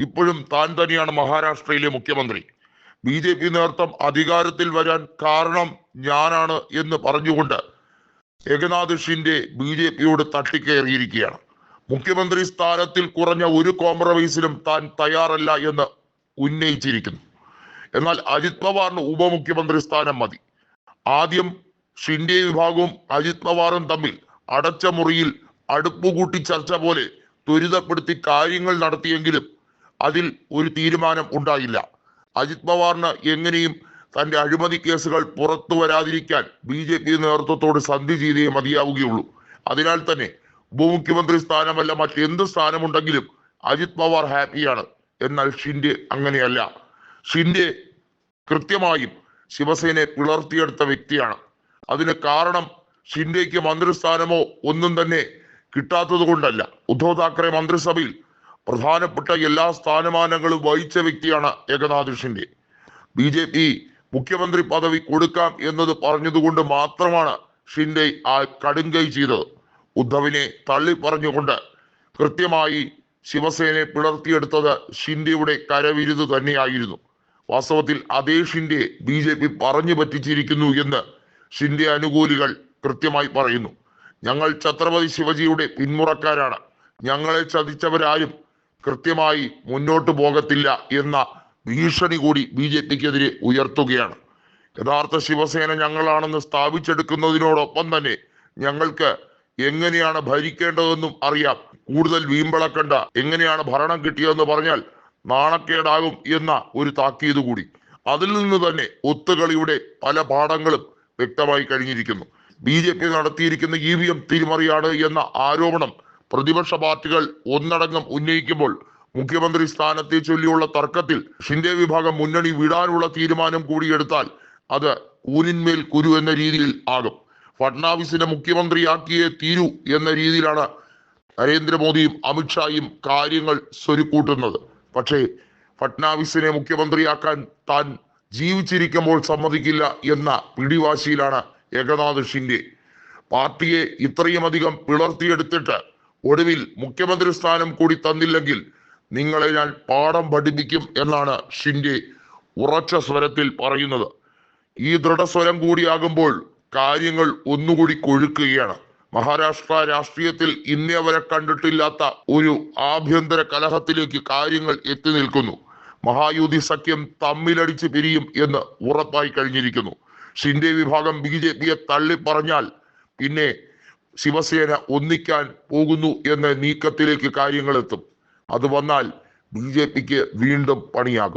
ഇപ്പോഴും താൻ തന്നെയാണ് മഹാരാഷ്ട്രയിലെ മുഖ്യമന്ത്രി. ബി ജെ പി നേതൃത്വം അധികാരത്തിൽ വരാൻ കാരണം ഞാനാണ് എന്ന് പറഞ്ഞുകൊണ്ട് ഏകനാഥ് ഷിൻഡെ ബി ജെ പിയോട് തട്ടിക്കയറിയിരിക്കുകയാണ് മുഖ്യമന്ത്രി സ്ഥാനത്തിൽ കുറഞ്ഞ ഒരു കോംപ്രമൈസിനും താൻ തയ്യാറല്ല എന്ന് ഉന്നയിച്ചിരിക്കുന്നു. എന്നാൽ അജിത് പവാറിന് ഉപമുഖ്യമന്ത്രി സ്ഥാനം മതി. ആദ്യം ഷിൻഡെ വിഭാഗവും അജിത് പവാറും തമ്മിൽ അടച്ച മുറിയിൽ അടുപ്പുകൂട്ടി ചർച്ച പോലെ ത്വരിതപ്പെടുത്തി കാര്യങ്ങൾ നടത്തിയെങ്കിലും അതിൽ ഒരു തീരുമാനം ഉണ്ടായില്ല. അജിത് പവാറിന് എങ്ങനെയും തന്റെ അഴിമതി കേസുകൾ പുറത്തു വരാതിരിക്കാൻ ബി ജെ പി നേതൃത്വത്തോട് സന്ധി ചെയ്തേ മതിയാവുകയുള്ളൂ. അതിനാൽ തന്നെ ഉപമുഖ്യമന്ത്രി സ്ഥാനമല്ല മറ്റെന്ത് സ്ഥാനമുണ്ടെങ്കിലും അജിത് പവാർ ഹാപ്പിയാണ്. എന്നാൽ ഷിൻഡെ അങ്ങനെയല്ല. ഷിൻഡെ കൃത്യമായും ശിവസേനയെ പിളർത്തിയെടുത്ത വ്യക്തിയാണ്. അതിന് കാരണം ഷിൻഡെക്ക് മന്ത്രിസ്ഥാനമോ ഒന്നും തന്നെ കിട്ടാത്തത് കൊണ്ടല്ല ഉദ്ധവ് താക്കറെ മന്ത്രിസഭയിൽ പ്രധാനപ്പെട്ട എല്ലാ സ്ഥാനമാനങ്ങളും വഹിച്ച വ്യക്തിയാണ് Eknath Shinde B J P മുഖ്യമന്ത്രി പദവി കൊടുക്കാം എന്നത് പറഞ്ഞതുകൊണ്ട് മാത്രമാണ് ഷിൻഡെ ആ കടുങ്കൈ ചെയ്തത്. ഉദ്ധവിനെ തള്ളി പറഞ്ഞുകൊണ്ട് കൃത്യമായി ശിവസേനയെ പിളർത്തിയെടുത്തത് ഷിൻഡെയുടെ കരവിരുത് തന്നെയായിരുന്നു. വാസ്തവത്തിൽ അതേ ഷിൻഡെ ബി ജെ പി പറഞ്ഞു പറ്റിച്ചിരിക്കുന്നു എന്ന് ഷിൻഡെ അനുകൂലികൾ കൃത്യമായി പറയുന്നു. ഞങ്ങൾ ഛത്രപതി ശിവജിയുടെ പിന്മുറക്കാരാണ്. ഞങ്ങളെ ചതിച്ചവരാരും കൃത്യമായി മുന്നോട്ട് പോകത്തില്ല എന്ന ഭീഷണി കൂടി ബി ജെ പിക്കെതിരെ ഉയർത്തുകയാണ്. യഥാർത്ഥ ശിവസേന ഞങ്ങളാണെന്ന് സ്ഥാപിച്ചെടുക്കുന്നതിനോടൊപ്പം തന്നെ ഞങ്ങൾക്ക് എങ്ങനെയാണ് ഭരിക്കേണ്ടതെന്നും അറിയാം. കൂടുതൽ വീമ്പിളക്കണ്ട എങ്ങനെയാണ് ഭരണം കിട്ടിയതെന്ന് പറഞ്ഞാൽ നാണക്കേടാകും എന്ന ഒരു താക്കീത് കൂടി. അതിൽ നിന്ന് തന്നെ ഒത്തുകളിയുടെ പല പാഠങ്ങളും വ്യക്തമായി കഴിഞ്ഞിരിക്കുന്നു. ബി ജെ പി നടത്തിയിരിക്കുന്ന ഇ വി എം തിരിമറിയാണ് എന്ന ആരോപണം പ്രതിപക്ഷ പാർട്ടികൾ ഒന്നടങ്കം ഉന്നയിക്കുമ്പോൾ മുഖ്യമന്ത്രി സ്ഥാനത്തെ ചൊല്ലിയുള്ള തർക്കത്തിൽ ഷിൻഡെ വിഭാഗം മുന്നണി വിടാനുള്ള തീരുമാനം കൂടിയെടുത്താൽ അത് ഊനിന്മേൽ കുരു എന്ന രീതിയിൽ ആകും. ഫഡ്നാവിസിനെ മുഖ്യമന്ത്രിയാക്കിയേ തീരൂ എന്ന രീതിയിലാണ് നരേന്ദ്രമോദിയും അമിത്ഷായും കാര്യങ്ങൾ സ്വരുക്കൂട്ടുന്നത്. പക്ഷേ ഫട്നാവിസിനെ മുഖ്യമന്ത്രിയാക്കാൻ താൻ ജീവിച്ചിരിക്കുമ്പോൾ സമ്മതിക്കില്ല എന്ന പിടിവാശിയിലാണ് ഏകനാഥ് ഷിൻഡെ. പാർട്ടിയെ ഇത്രയും അധികം പിളർത്തിയെടുത്തിട്ട് ഒടുവിൽ മുഖ്യമന്ത്രി സ്ഥാനം കൂടി തന്നില്ലെങ്കിൽ നിങ്ങളെ ഞാൻ പാഠം പഠിപ്പിക്കും എന്നാണ് ഷിൻഡെ ഉറച്ച സ്വരത്തിൽ പറയുന്നത്. ഈ ദൃഢസ്വരം കൂടിയാകുമ്പോൾ കാര്യങ്ങൾ ഒന്നുകൂടി കൊഴുക്കുകയാണ്. മഹാരാഷ്ട്ര രാഷ്ട്രീയത്തിൽ ഇന്നേ വരെ കണ്ടിട്ടില്ലാത്ത ഒരു ആഭ്യന്തര കലഹത്തിലേക്ക് കാര്യങ്ങൾ എത്തി നിൽക്കുന്നു. മഹായുതി സഖ്യം തമ്മിലടിച്ച് പിരിയും എന്ന് ഉറപ്പായി കഴിഞ്ഞിരിക്കുന്നു. ഷിൻഡെ വിഭാഗം ബി ജെ പിയെ തള്ളിപ്പറഞ്ഞാൽ പിന്നെ ശിവസേന ഒന്നിക്കാൻ പോകുന്നു എന്ന നീക്കത്തിലേക്ക് കാര്യങ്ങൾ എത്തും അത് വന്നാൽ ബി ജെ പിക്ക് വീണ്ടും പണിയാകും.